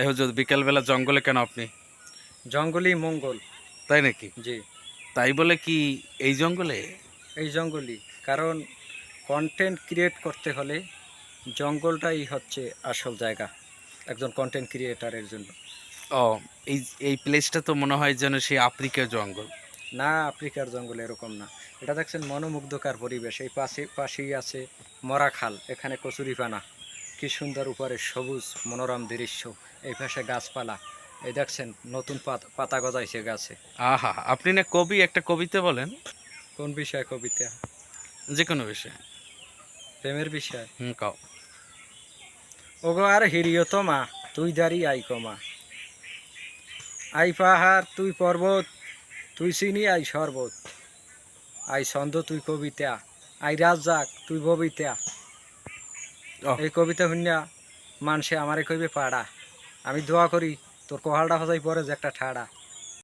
এই হুজুর বিকেলবেলা জঙ্গলে কেন আপনি? জঙ্গলই মঙ্গল। তাই নাকি? জি। তাই বলে কি এই জঙ্গলে? এই জঙ্গলই। কারণ কন্টেন্ট ক্রিয়েট করতে হলে জঙ্গলটাই হচ্ছে আসল জায়গা একজন কন্টেন্ট ক্রিয়েটারের জন্য। ও এই এই প্লেসটা তো মনে হয় যেন সেই আফ্রিকার জঙ্গল। না আফ্রিকার জঙ্গল এরকম না। এটা দেখছেন মনোমুগ্ধকার পরিবেশ। এই পাশে পাশেই আছে মরা খাল এখানে কচুরিপানা। কি সুন্দর উপরে সবুজ মনোরম দৃশ্য এই পাশে গাছপালা। এই দেখছেন নতুন পাতা গজাইছে গাছে। আহা আপনি না কবি একটা কবিতা বলেন? কোন বিষয় কবিতা? যে কোনো বিষয়ে। প্রেমের বিষয়? হুম কাও। ওগো আর হিরিয় তো মা তুই দাঁড়ি আই কমা আই পাহাড় তুই পর্বত তুই চিনি আই শরবত। আই ছন্দ তুই কবিতা। আই রাজাক তুই ববিতা। এই কবিতা শুনিয়া মানুষে আমারে কইবে পাড়া। আমি দোয়া করি, তোর কহালটা হজাই পরে যে একটা ঠাড়া।